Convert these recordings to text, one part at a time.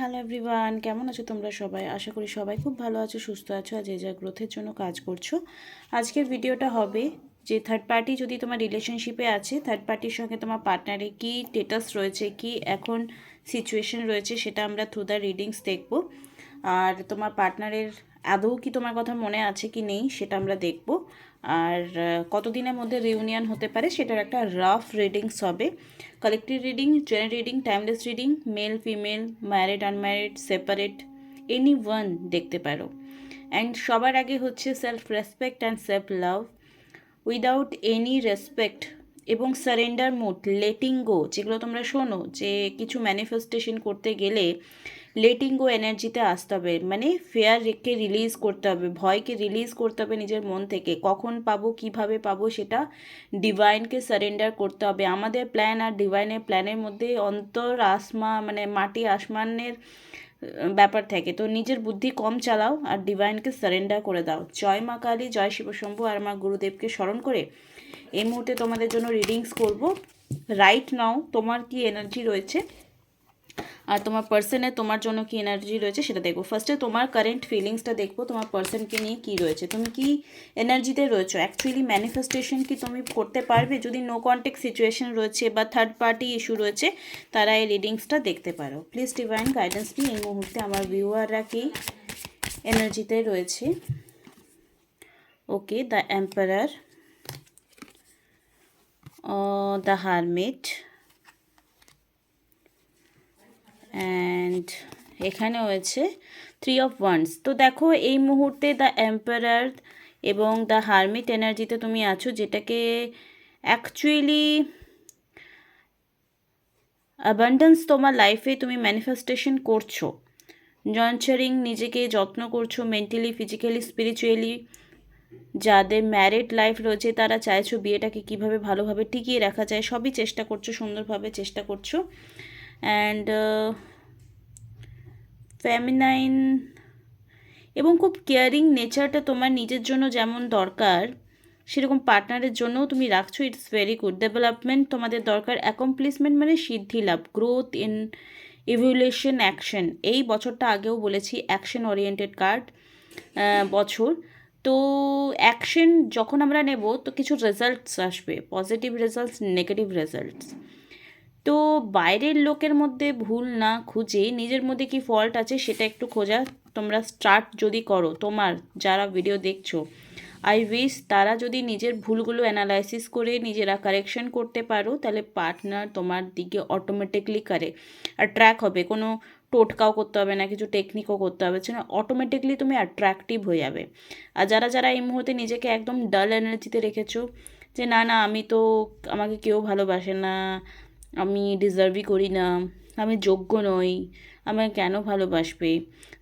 Hello everyone, কেমন আছো তোমরা সবাই? আশা করি সবাই খুব ভালো আছো, সুস্থ আছো আর যে যা গ্রোথের জন্য কাজ করছ। আজকের ভিডিওটা হবে যে থার্ড পার্টি যদি তোমার রিলেশনশিপে আছে থার্ড পার্টির সঙ্গে তোমার পার্টনারে কি স্টেটাস রয়েছে, কি এখন সিচুয়েশন রয়েছে সেটা আমরা থ্রু দ্য রিডিংস দেখব। আর তোমার পার্টনারের আদৌ কি তোমার কথা মনে আছে কি নেই সেটা আমরা দেখব। আর কতদিনের মধ্যে রিউনিয়ন হতে পারে সেটার একটা রাফ রিডিংস হবে। Collective reading general reading timeless reading male female married unmarried separate any one দেখতে পারো। অ্যান্ড সবার আগে হচ্ছে self respect and self love without any respect এবং সারেন্ডার মুড লেটিং গো যেগুলো তোমরা শোনো যে কিছু ম্যানিফেস্টেশন করতে গেলে লেটিং গো এনার্জিতে আসতে হবে। মানে ফেয়ার রেখে রিলিজ করতে হবে, ভয়কে রিলিজ করতে হবে নিজের মন থেকে। কখন পাবো, কীভাবে পাবো সেটা ডিভাইনকে সারেন্ডার করতে হবে। আমাদের প্ল্যান আর ডিভাইনের প্ল্যানের মধ্যে অন্তর আসমা মানে মাটি আসমানের ব্যাপার থাকে। তো নিজের বুদ্ধি কম চালাও আর ডিভাইনকে সারেন্ডার করে দাও। জয় মা কালী, জয় শিবশম্ভু আর মা গুরুদেবকে স্মরণ করে এই মুহূর্তে তোমাদের জন্য রিডিংস করব। রাইট নাও তোমার কি এনার্জি রয়েছে? তোমার পার্সনে তোমার জন্য কি এনার্জি রয়েছে সেটা দেখব। ফার্স্টে তোমার কারেন্ট ফিলিংসটা দেখব, তোমার পার্সনকে নিয়ে কি রয়েছে। তুমি কি এনার্জিতে রয়েছো? অ্যাকচুয়ালি ম্যানিফেস্টেশন কি তুমি করতে পারবে? যদি নো কন্ট্যাক্ট সিচুয়েশন রয়েছে বা থার্ড পার্টি ইস্যু রয়েছে, তারা এই রিডিংসটা দেখতে পারো। প্লিজ ডিভাইন গাইডেন্স নিয়ে এই মুহূর্তে আমার ভিউয়াররা কি এনার্জিতে রয়েছে? Okay the emperor the hermit and এখানে হয়েছে থ্রি অফ ওয়ান্স তো দেখো, এই মুহূর্তে দ্য এম্পারার এবং দ্য হারমিট এনার্জিতে তুমি আছো, যেটাকে অ্যাকচুয়ালি অ্যাবান্ডেন্স তোমার লাইফে তুমি ম্যানিফেস্টেশন করছ। নঞ্চারিং নিজেকে যত্ন করছ মেন্টালি ফিজিক্যালি স্পিরিচুয়ালি যাদের ম্যারিড লাইফ রয়েছে, তারা চাইছো বিয়েটাকে কীভাবে ভালোভাবে টিকিয়ে রাখা যায়, সবই চেষ্টা করছ, সুন্দরভাবে চেষ্টা করছ। অ্যান্ড ফেমিনাইন এবং খুব কেয়ারিং নেচারটা তোমার নিজের জন্য যেমন দরকার, সেরকম পার্টনারের জন্যও তুমি রাখছো ইটস ভেরি গুড ডেভেলপমেন্ট তোমাদের দরকার অ্যাকমপ্লিসমেন্ট মানে সিদ্ধি লাভ গ্রোথ ইন ইভলিউশন অ্যাকশন এই বছরটা আগেও বলেছি অ্যাকশন ওরিয়েন্টেড কার্ড বছর। তো অ্যাকশন যখন আমরা নেব, তো কিছু রেজাল্টস আসবে পজিটিভ রেজাল্টস নেগেটিভ রেজাল্টস তো বাইরের লোকের মধ্যে ভুল না খুঁজে নিজের মধ্যে কি ফল্ট আছে সেটা একটু খোঁজা। তোমরা স্টার্ট যদি করো, তোমার যারা ভিডিও দেখছ আই উইস তারা যদি নিজের ভুলগুলো অ্যানালাইসিস করে, নিজেরা কারেকশন করতে পারো, তাহলে পার্টনার তোমার দিকে অটোমেটিকলি করে। অ্যাট্রাক্ট হবে, কোনো টোটকাও করতে হবে না, কিছু টেকনিকও করতে হবে না অটোমেটিকলি তুমি অ্যাট্রাকটিভ হয়ে যাবে। আর যারা যারা এই মুহূর্তে নিজেকে একদম ডাল এনার্জিতে রেখেছো, যে না না, আমি তো আমাকে কেউ ভালোবাসে না আমি ডিজার্ভই করি না, আমি যোগ্য নই আমাকে কেন ভালোবাসবে?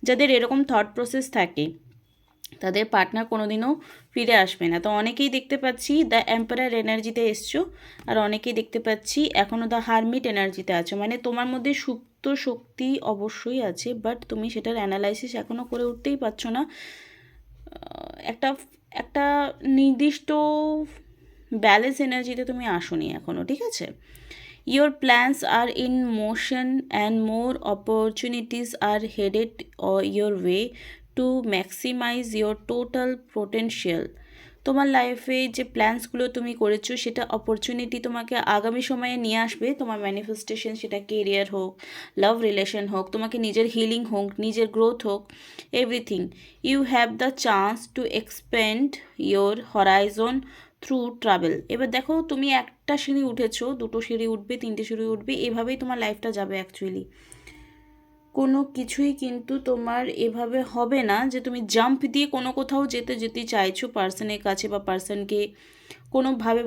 যাদের এরকম থট প্রসেস থাকে, তাদের পার্টনার কোনোদিনও ফিরে আসবে না। তো অনেকেই দেখতে পাচ্ছি দ্য এম্পায়ার এনার্জিতে এসছো, আর অনেকেই দেখতে পাচ্ছি এখনও দ্য হারমিট এনার্জিতে আছো। মানে তোমার মধ্যে সুপ্ত শক্তি অবশ্যই আছে বাট তুমি সেটার অ্যানালাইসিস এখনও করে উঠতেই পারছ না। একটা একটা নির্দিষ্ট ব্যালেন্স এনার্জিতে তুমি আসোনি এখনও ঠিক আছে? Your plans are in motion and more opportunities are headed uh, your way to maximize your total potential. তোমার লাইফে যে প্ল্যান্সগুলো তুমি করেছ সেটা অপরচুনিটি তোমাকে আগামী সময়ে নিয়ে আসবে তোমার ম্যানিফেস্টেশন সেটা কেরিয়ার হোক লাভ রিলেশন হোক তোমাকে নিজের হিলিং হোক নিজের গ্রোথ হোক everything you have the chance to expand your horizon through travel এবার দেখো, তুমি একটা সিঁড়ি উঠেছো, দুটো সিঁড়ি উঠবে, তিনটে সিঁড়ি উঠবে, এভাবেই তোমার লাইফটা যাবে অ্যাকচুয়ালি কোনো কিছুই কিন্তু তোমার এভাবে হবে না যে তুমি জাম্প দিয়ে কোনো কোথাও যেতে যেতে চাইছো পার্সনের কাছে বা পার্সনকে কোনোভাবে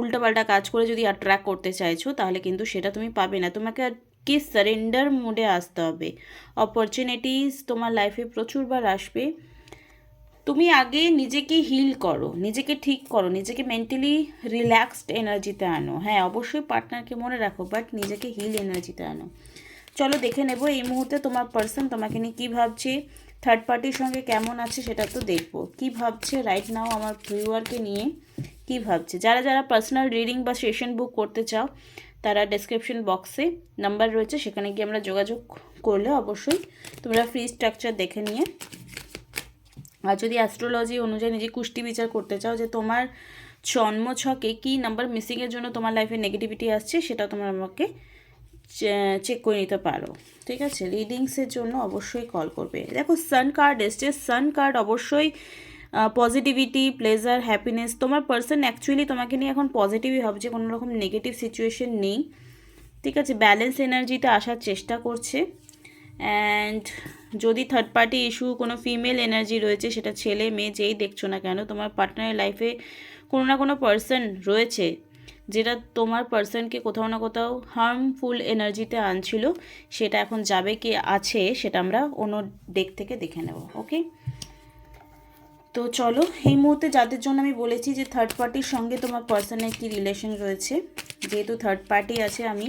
উল্টাপাল্টা কাজ করে যদি অ্যাট্রাক্ট করতে চাইছো, তাহলে কিন্তু সেটা তুমি পাবে না। তোমাকে কি সারেন্ডার মোডে আসতে হবে? অপরচুনিটিস তোমার লাইফে প্রচুরবার আসবে। তুমি আগে নিজেকে হিল করো, নিজেকে ঠিক করো, নিজেকে মেন্টালি রিল্যাক্সড এনার্জিতে আনো। হ্যাঁ অবশ্যই পার্টনারকে মনে রাখো বাট নিজেকে হিল এনার্জিতে আনো। চলো দেখে নেব এই মুহূর্তে তোমার পার্সন তোমাকে নিয়ে কী ভাবছে থার্ড পার্টির সঙ্গে কেমন আছে সেটা তো দেখব। কী ভাবছে রাইট নাও আমার ভিউয়ারকে নিয়ে, কী ভাবছে? যারা যারা পার্সোনাল রিডিং বা সেশন বুক করতে চাও, তারা ডেসক্রিপশন বক্সে নাম্বার রয়েছে, সেখানে গিয়ে আমরা যোগাযোগ করলে অবশ্যই তোমরা ফ্রি স্ট্রাকচার দেখে নিয়ে আর যদি অ্যাস্ট্রোলজি অনুযায়ী নিজে কুষ্টি বিচার করতে চাও যে তোমার জন্ম ছকে কী নাম্বার মিসিংয়ের জন্য তোমার লাইফে নেগেটিভিটি আসছে, সেটা তোমরা আমাকে চেক করে নিতে পারো। ঠিক আছে? রিডিংসের জন্য অবশ্যই কল করবে। দেখো সান কার্ড এসছে। সান কার্ড অবশ্যই পজিটিভিটি প্লেজার হ্যাপিনেস তোমার পার্সন অ্যাকচুয়ালি তোমাকে নিয়ে এখন পজিটিভই ভাবছে কোনো রকম নেগেটিভ সিচুয়েশন নেই। ঠিক আছে? ব্যালেন্স এনার্জিতে আসার চেষ্টা করছে। অ্যান্ড যদি থার্ড পার্টি ইস্যু কোনো ফিমেল এনার্জি রয়েছে, সেটা ছেলে, মেয়ে যেই দেখছ না কেন, তোমার পার্টনারের লাইফে কোনো না কোনো পার্সন রয়েছে, যেটা তোমার পার্সনকে কোথাও না কোথাও হার্মফুল এনার্জিতে আনছিল, সেটা এখন যাবে কি আছে, সেটা আমরা অন্য ডেক থেকে দেখে নেব ওকে তো চলো, এই মুহূর্তে যাদের জন্য আমি বলেছি যে থার্ড পার্টির সঙ্গে তোমার পার্সনের কি রিলেশন রয়েছে, যেহেতু থার্ড পার্টি আছে, আমি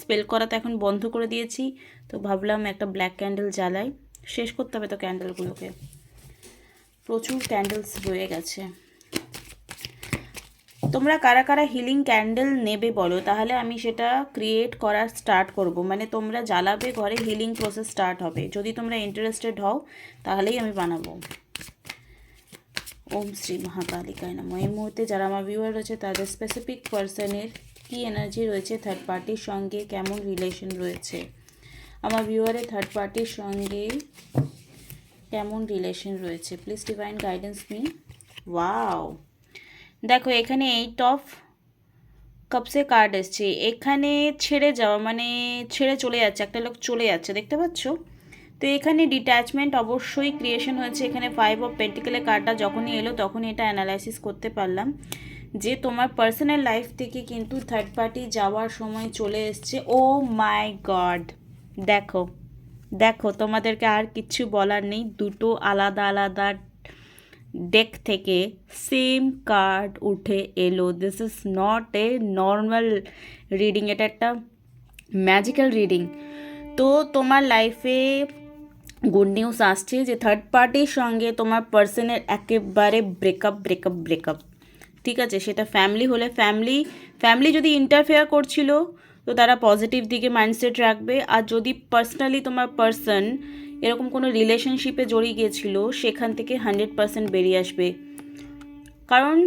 স্পেল করা তো এখন বন্ধ করে দিয়েছি, তো ভাবলাম একটা ব্ল্যাক ক্যান্ডেল জ্বালাই। শেষ করতে হবে তো ক্যান্ডেলগুলোকে। প্রচুর ক্যান্ডেলস রয়ে গেছে। তোমরা কারা কারা হিলিং ক্যান্ডেল নেবে বলো, তাহলে আমি সেটা ক্রিয়েট করার স্টার্ট করব। মানে তোমরা জ্বালাবে ঘরে, হিলিং প্রসেস স্টার্ট হবে। যদি তোমরা ইন্টারেস্টেড হও, তাহলেই আমি বানাবো। ওম শ্রী মহাকালিকায় নাম। এই মুহূর্তে যারা আমার ভিউয়ার রয়েছে, তাদের স্পেসিফিক পার্সনের কী এনার্জি রয়েছে থার্ড পার্টির সঙ্গে কেমন রিলেশন রয়েছে? আমার ভিউয়ারের থার্ড পার্টির সঙ্গে কেমন রিলেশন রয়েছে? Please divine guidance me wow দেখো, এখানে এইট অফ কাপসে কার্ড এসছে। এখানে ছেড়ে যাওয়া মানে ছেড়ে চলে যাচ্ছে, একটা লোক চলে যাচ্ছে, দেখতে পাচ্ছ? তো এখানে ডিট্যাচমেন্ট অবশ্যই ক্রিয়েশন হয়েছে। এখানে ফাইভ অফ পেন্টিকেলের কার্ডটা যখনই এলো, তখনই এটা অ্যানালাইসিস করতে পারলাম যে তোমার পার্সোনাল লাইফ থেকে কিন্তু থার্ড পার্টি যাওয়ার সময় চলে এসছে। ও মাই গড দেখো দেখো, তোমাদেরকে আর কিচ্ছু বলার নেই। দুটো আলাদা আলাদা ডেক থেকে সেম কার্ড উঠে এলো। This is not a normal reading এটা একটা ম্যাজিক্যাল রিডিং তো তোমার লাইফে গুড নিউজ আসছে যে থার্ড পার্টির সঙ্গে তোমার পার্সনের একেবারে ব্রেকআপ ব্রেকআপ ব্রেকআপ ঠিক আছে, সেটা ফ্যামিলি হলে ফ্যামিলি ফ্যামিলি যদি ইন্টারফেয়ার করছিল, তো তারা পজিটিভ দিকে মাইন্ডসেট রাখবে। আর যদি পার্সোনালি তোমার পার্সন এরকম কোনো রিলেশনশিপে জড়িয়ে গিয়েছিল, সেখান থেকে হান্ড্রেড পার্সেন্ট বেরিয়ে আসবে। কারণ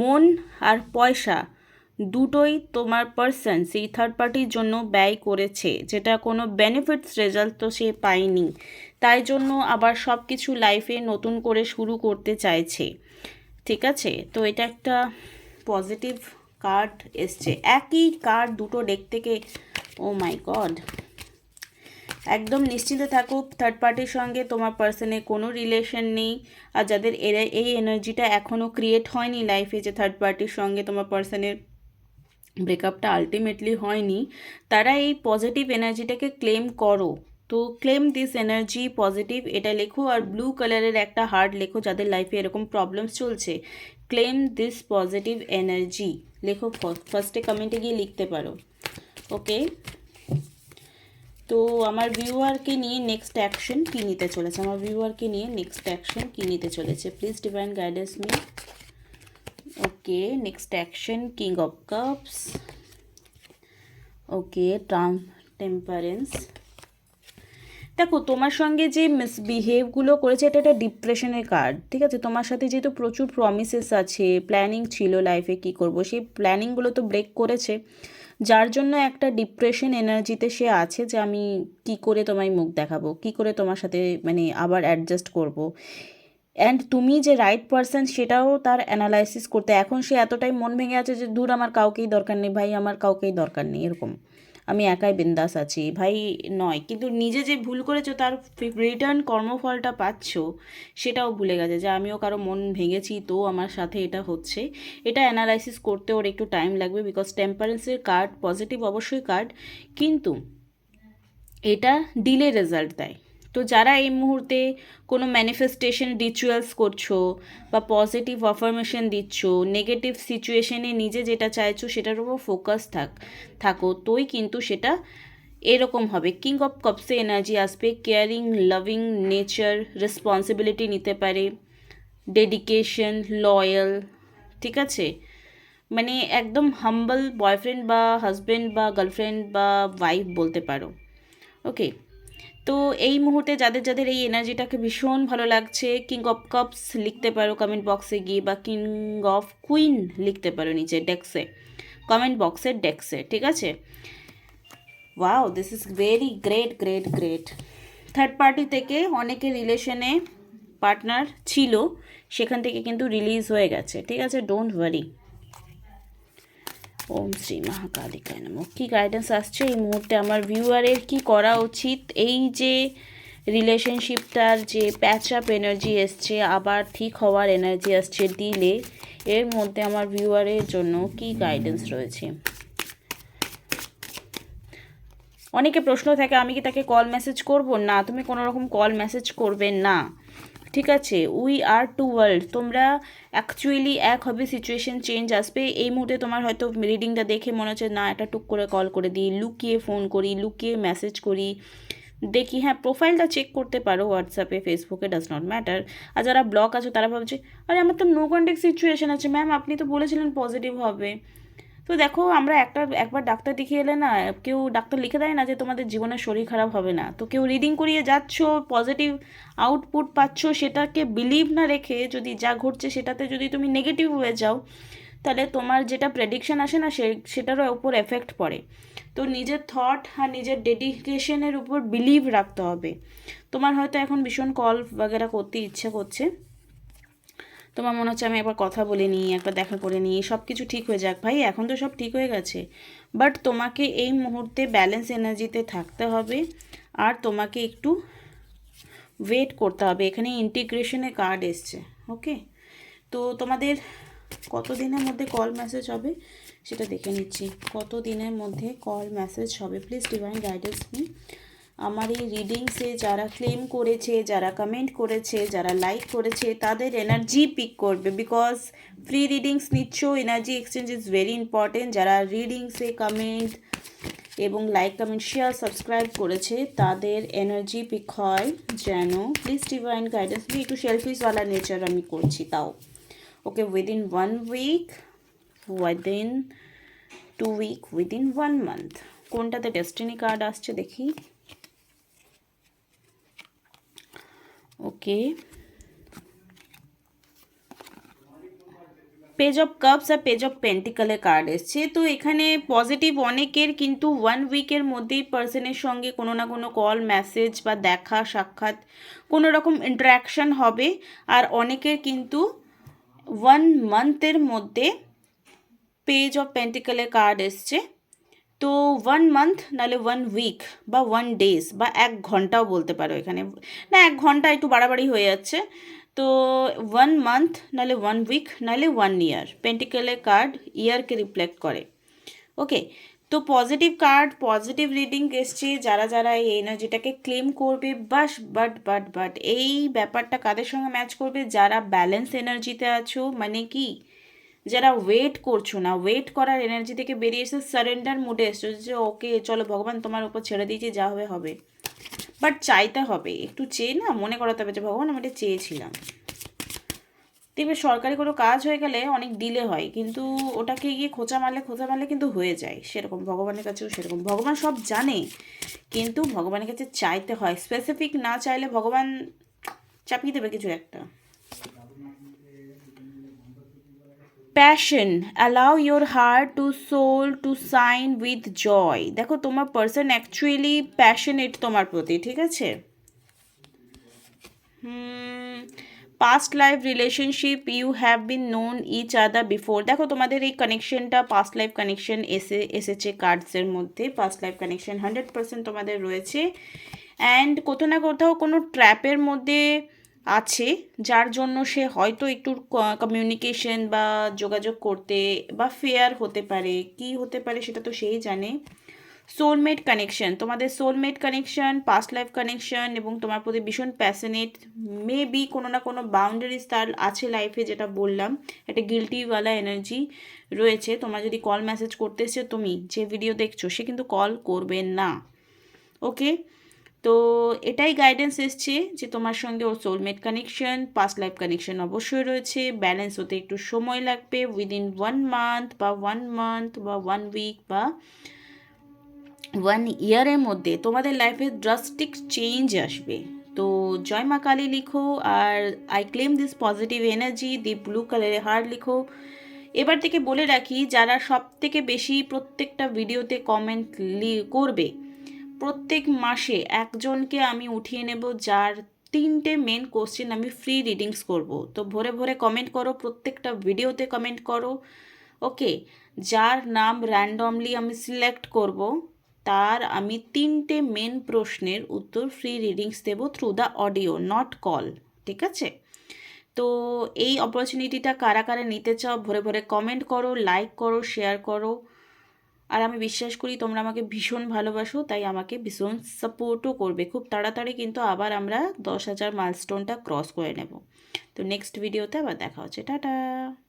মন আর পয়সা দুটোই তোমার পার্সন সেই থার্ড পার্টির জন্য ব্যয় করেছে, যেটা কোনো বেনিফিটস রেজাল্ট তো সে পায়নি। তাই জন্য আবার সব কিছু লাইফে নতুন করে শুরু করতে চাইছে। ঠিক আছে? তো এটা একটা পজিটিভ কার্ড এসছে। একই কার্ড দুটো ডেক থেকে ও মাই গড একদম নিশ্চিন্তে থাকো থার্ড পার্টির সঙ্গে তোমার পার্সনের কোনো রিলেশন নেই। আর যাদের এরা, এই এনার্জিটা এখনও ক্রিয়েট হয়নি লাইফে যে থার্ড পার্টির সঙ্গে তোমার পার্সনের ব্রেকআপটা আলটিমেটলি হয়নি, তারা এই পজিটিভ এনার্জিটাকে ক্লেম করো। তো ক্লেম দিস এনার্জি পজিটিভ এটা লেখো আর ব্লু কালারের একটা হার্ট লেখো যাদের লাইফে এরকম প্রবলেমস চলছে। ক্লেম দিস পজিটিভ এনার্জি লেখো ফার্স্টে কমেন্টে গিয়ে লিখতে পারো। ওকে তো আমার ভিউয়ারকে নিয়ে নেক্সট অ্যাকশন কী নিতে চলেছে? আমার ভিউয়ারকে নিয়ে নেক্সট অ্যাকশন কী নিতে চলেছে? Please divine guidance me okay next action king of cups okay trump temperance দেখো, তোমার সঙ্গে যে মিসবিহেভগুলো করেছে, এটা একটা ডিপ্রেশনের কার্ড ঠিক আছে? তোমার সাথে যেহেতু প্রচুর প্রমিসেস আছে প্ল্যানিং ছিল লাইফে কি করব, সেই প্ল্যানিংগুলো তো ব্রেক করেছে। যার জন্য একটা ডিপ্রেশন এনার্জিতে সে আছে যে আমি কি করে তোমায় মুখ দেখাবো, কি করে তোমার সাথে মানে আবার অ্যাডজাস্ট করব। অ্যান্ড তুমি যে রাইট পারসন সেটাও তার অ্যানালাইসিস করতে, এখন সে এতটাই মন ভেঙে আছে যে, দূর, আমার কাউকেই দরকার নেই, ভাই, আমার কাউকেই দরকার নেই, এরকম। আমি একাই বিন্দাস আছি। ভাই, নয়। কিন্তু নিজে যে ভুল করেছ, তার রিটার্ন কর্মফলটা পাচ্ছ, সেটাও ভুলে গেছে যে আমিও কারও মন ভেঙেছি, তো আমার সাথে এটা হচ্ছে। এটা অ্যানালাইসিস করতে ওর একটু টাইম লাগবে বিকজ টেম্পারেন্সের কার্ড পজিটিভ অবশ্যই কার্ড কিন্তু এটা ডিলে রেজাল্ট দেয়। তো যারা এই মুহূর্তে কোনো ম্যানিফেস্টেশন রিচুয়ালস করছ বা পজিটিভ অফার্মেশন দিচ্ছ নেগেটিভ সিচুয়েশনে নিজে যেটা চাইছো সেটার উপর ফোকাস থাক, থাকো, তোই কিন্তু সেটা এরকম হবে। কিং অফ কাপসে এনার্জি আসবে কেয়ারিং লাভিং নেচার রেসপন্সিবিলিটি নিতে পারে ডেডিকেশন লয়াল ঠিক আছে? মানে একদম হাম্বল বয়ফ্রেন্ড বা হাজব্যান্ড বা গার্লফ্রেন্ড বা ওয়াইফ বলতে পারো। ওকে তো এই মুহূর্তে যাদের যাদের এই এনার্জিটাকে ভীষণ ভালো লাগছে কিং অফ কাপস লিখতে পারো কমেন্ট বক্সে গিয়ে বা কিং অফ কুইন লিখতে পারো নিচে ডেক্সে কমেন্ট বক্সের ডেক্সে ঠিক আছে? Wow this is very great great great third party থেকে অনেকে রিলেশনে পার্টনার ছিল, সেখান থেকে কিন্তু রিলিজ হয়ে গেছে, ঠিক আছে? ডোন্ট ওয়ারি ওম শ্রী মহাকালিকায় নম কী গাইডেন্স আসছে এই মুহূর্তে আমার ভিউয়ারের কি করা উচিত? এই যে রিলেশনশিপটার যে প্যাচ আপ এনার্জি এসছে, আবার ঠিক হওয়ার এনার্জি আসছে দিলে, এর মধ্যে আমার ভিউয়ারের জন্য কি গাইডেন্স রয়েছে? অনেকে প্রশ্ন থাকে, আমি কি তাকে কল মেসেজ করব? না, তুমি কোনো রকম কল মেসেজ করবে না। ঠিক আছে উই আর টু ওয়ার্ল্ড তোমরা অ্যাকচুয়ালি এক হবে সিচুয়েশন চেঞ্জ আসবে। এই মুহূর্তে তোমার হয়তো রিডিংটা দেখে মনে হচ্ছে, না, একটা টুক করে কল করে দিই, লুকিয়ে ফোন করি, লুকিয়ে মেসেজ করি। দেখি হ্যাঁ প্রোফাইলটা চেক করতে পারো হোয়াটসঅ্যাপে ফেসবুকে ডাজ নট ম্যাটার আর যারা ব্লক আছে, তারা ভাবছে, আরে, আমার তো নো কন্ট্যাক্ট সিচুয়েশন আছে। ম্যাম আপনি তো বলেছিলেন পজিটিভ হবে। তো দেখো, আমরা একটা, একবার ডাক্তার দেখিয়ে এলে না, কেউ ডাক্তার লিখে দেয় না যে তোমাদের জীবনের শরীর খারাপ হবে না। তো কেউ রিডিং করিয়ে যাচ্ছ পজিটিভ আউটপুট পাচ্ছ, সেটাকে বিলিভ না রেখে যদি যা ঘটছে সেটাতে যদি তুমি নেগেটিভ হয়ে যাও, তাহলে তোমার যেটা প্রেডিকশন আসে না, সে, সেটারও উপর এফেক্ট পড়ে। তো নিজের থট আর নিজের ডেডিকেশনের উপর বিলিভ রাখতে হবে। তোমার হয়তো এখন ভীষণ কল বাগেরা করতে ইচ্ছে করছে। তোমার মনে হচ্ছে আমি একবার কথা বলে নিই, একবার দেখা করে নিই সব কিছু ঠিক হয়ে যাক। ভাই, এখন তো সব ঠিক হয়ে গেছে। বাট তোমাকে এই মুহূর্তে ব্যালেন্স এনার্জিতে থাকতে হবে আর তোমাকে একটু ওয়েট করতে হবে। এখানে ইন্টিগ্রেশনে কার্ড এসছে ওকে তো তোমাদের কত দিনের মধ্যে কল মেসেজ হবে সেটা দেখে নিচ্ছি। কত দিনের মধ্যে কল মেসেজ হবে? প্লিজ ডিভাইন গাইডেন্স মি আমার এই রিডিংসে যারা ক্লেম করেছে, যারা কমেন্ট করেছে, যারা লাইক করেছে, তাদের এনার্জি পিক করবে বিকজ ফ্রি রিডিংস নিচ্ছ energy exchange is very important যারা রিডিংসে কমেন্ট এবং লাইক কমেন্ট শেয়ার সাবস্ক্রাইব করেছে, তাদের এনার্জি পিক হয় যেন প্লিজ ডিভাইন গাইডেন্স আমি একটু সেলফিসওয়ালা নেচার আমি করছি তাও। Okay within one week within two week within one month কোনটাতে ডেস্টিনি কার্ড আসছে দেখি। ওকে পেজ অফ কাপস আর পেজ অফ পেন্টিকালের কার্ড এসছে। তো এখানে পজিটিভ অনেকের কিন্তু ওয়ান উইকের মধ্যেই পার্সনের সঙ্গে কোনো না কোনো কল মেসেজ বা দেখা, সাক্ষাৎ কোনো রকম ইন্টারাকশান হবে। আর অনেকের কিন্তু ওয়ান মান্থের মধ্যে পেজ অফ পেন্টিকালের কার্ড এসছে। তো ওয়ান মান্থ নাহলে ওয়ান উইক বা ওয়ান ডেজ বা এক ঘন্টাও বলতে পারো এখানে। না, এক ঘণ্টা একটু বাড়াবাড়ি হয়ে যাচ্ছে। তো ওয়ান মান্থ নাহলে ওয়ান উইক নাহলে ওয়ান ইয়ার পেন্টিকেলের কার্ড ইয়ারকে রিফ্লেক্ট করে। ওকে তো পজিটিভ কার্ড পজিটিভ রিডিং এসছে। যারা যারা এই এনার্জিটাকে ক্লেম করবে, বাস বাট বাট বাট এই ব্যাপারটা কাদের সঙ্গে ম্যাচ করবে? যারা ব্যালেন্স এনার্জিতে আছো মানে কি? যারা ওয়েট করছ না ওয়েট করার এনার্জি থেকে বেরিয়ে এসে সারেন্ডার মুডে এসছো যে, ওকে, চলো ভগবান তোমার উপর ছেড়ে দিয়েছি, যা হবে হবে। বাট চাইতে হবে, একটু চেয়ে না, মনে করাতে হবে যে, ভগবান, আমি এটা চেয়েছিলাম। দেখবে সরকারি কোনো কাজ হয়ে গেলে অনেক ডিলে হয়, কিন্তু ওটাকে গিয়ে খোঁচা মারলে খোঁচা মারলে কিন্তু হয়ে যায়, সেরকম ভগবানের কাছেও সেরকম। ভগবান সব জানে, কিন্তু ভগবানের কাছে চাইতে হয় স্পেসিফিক না চাইলে ভগবান চাপিয়ে দেবে কিছু একটা। Passion allow your heart to soul to shine with joy দেখো, তোমার পার্সন অ্যাকচুয়ালি প্যাশনেট তোমার প্রতি, ঠিক আছে? Past life relationship you have been known each other before দেখো, তোমাদের এই কানেকশনটা পাস্ট লাইফ কানেকশন এসে, এসেছে কার্ডসের মধ্যে past life connection hundred percent তোমাদের রয়েছে. অ্যান্ড কোথাও না কোথাও কোনো ট্র্যাপের মধ্যে আছে, যার জন্য সে হয়তো একটু কমিউনিকেশন বা যোগাযোগ করতে বা ফেয়ার হতে পারে। কি হতে পারে সেটা তো সেই জানে। সোলমেট কানেকশন তোমাদের soulmate connection past life connection এবং তোমার প্রতি ভীষণ প্যাশনেট মে বি কোনো না কোনো বাউন্ডারিজ তার আছে লাইফে যেটা বললাম, একটা গিলটিওয়ালা এনার্জি রয়েছে। তোমরা যদি কল মেসেজ করতে এসে তুমি যে ভিডিও দেখছ, সে কিন্তু কল করবে না। ওকে তো এটাই গাইডেন্স এসছে যে তোমার সঙ্গে ওর soulmate connection past life connection অবশ্যই রয়েছে। ব্যালেন্স হতে একটু সময় লাগবে। উইদিন ওয়ান মান্থ বা ওয়ান মান্থ বা ওয়ান উইক বা ওয়ান ইয়ারের মধ্যে তোমাদের লাইফে ড্রাস্টিক চেঞ্জ আসবে। তো জয় মা কালী লিখো আর I claim this positive energy the blue কালারের হার লিখো। এবার থেকে বলে রাখি, যারা সব থেকে বেশি প্রত্যেকটা ভিডিওতে কমেন্ট করবে প্রত্যেক মাসে একজনকে আমি উঠিয়ে নেব যার তিনটে মেন কোশ্চেন আমি ফ্রি রিডিংস করব। তো ভোরে ভোরে কমেন্ট করো, প্রত্যেকটা ভিডিওতে কমেন্ট করো ওকে যার নাম র্যান্ডমলি আমি সিলেক্ট করব, তার আমি তিনটে মেন প্রশ্নের উত্তর ফ্রি রিডিংস দেবো through the audio not call ঠিক আছে? তো এই অপরচুনিটিটা কারা কারা নিতে চাও, ভরে ভরে কমেন্ট করো লাইক করো শেয়ার করো। আর আমি বিশ্বাস করি তোমরা আমাকে ভীষণ ভালোবাসো, তাই আমাকে ভীষণ সাপোর্টও করবে। খুব তাড়াতাড়ি কিন্তু আবার আমরা দশ হাজার মাইলস্টোনটা ক্রস করে নেব। তো নেক্সট ভিডিওতে আবার দেখা হচ্ছে। টাটা!